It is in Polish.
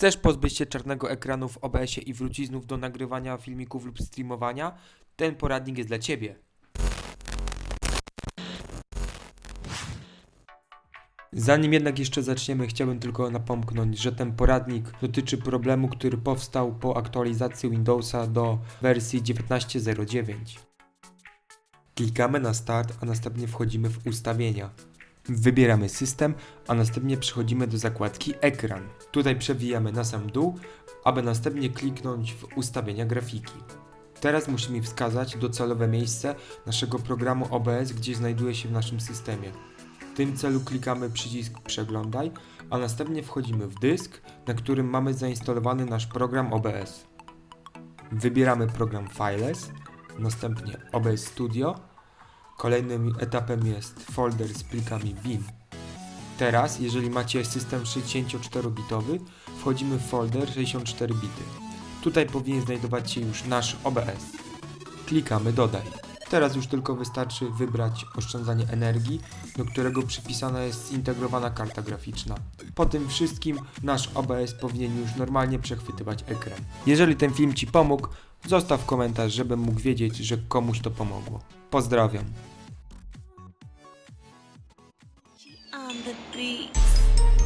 Chcesz pozbyć się czarnego ekranu w OBS-ie i wrócić znów do nagrywania filmików lub streamowania? Ten poradnik jest dla Ciebie. Zanim jednak jeszcze zaczniemy, chciałbym tylko napomknąć, że ten poradnik dotyczy problemu, który powstał po aktualizacji Windowsa do wersji 19.09. Klikamy na Start, a następnie wchodzimy w Ustawienia. Wybieramy System, a następnie przechodzimy do zakładki Ekran. Tutaj przewijamy na sam dół, aby następnie kliknąć w Ustawienia grafiki. Teraz musimy wskazać docelowe miejsce naszego programu OBS, gdzie znajduje się w naszym systemie. W tym celu klikamy przycisk Przeglądaj, a następnie wchodzimy w dysk, na którym mamy zainstalowany nasz program OBS. Wybieramy program Files, następnie OBS Studio. Kolejnym etapem jest folder z plikami Vim. Teraz, jeżeli macie system 64-bitowy, wchodzimy w folder 64 bity. Tutaj powinien znajdować się już nasz OBS. Klikamy Dodaj. Teraz już tylko wystarczy wybrać oszczędzanie energii, do którego przypisana jest zintegrowana karta graficzna. Po tym wszystkim nasz OBS powinien już normalnie przechwytywać ekran. Jeżeli ten film Ci pomógł, zostaw komentarz, żebym mógł wiedzieć, że komuś to pomogło. Pozdrawiam. on the beat.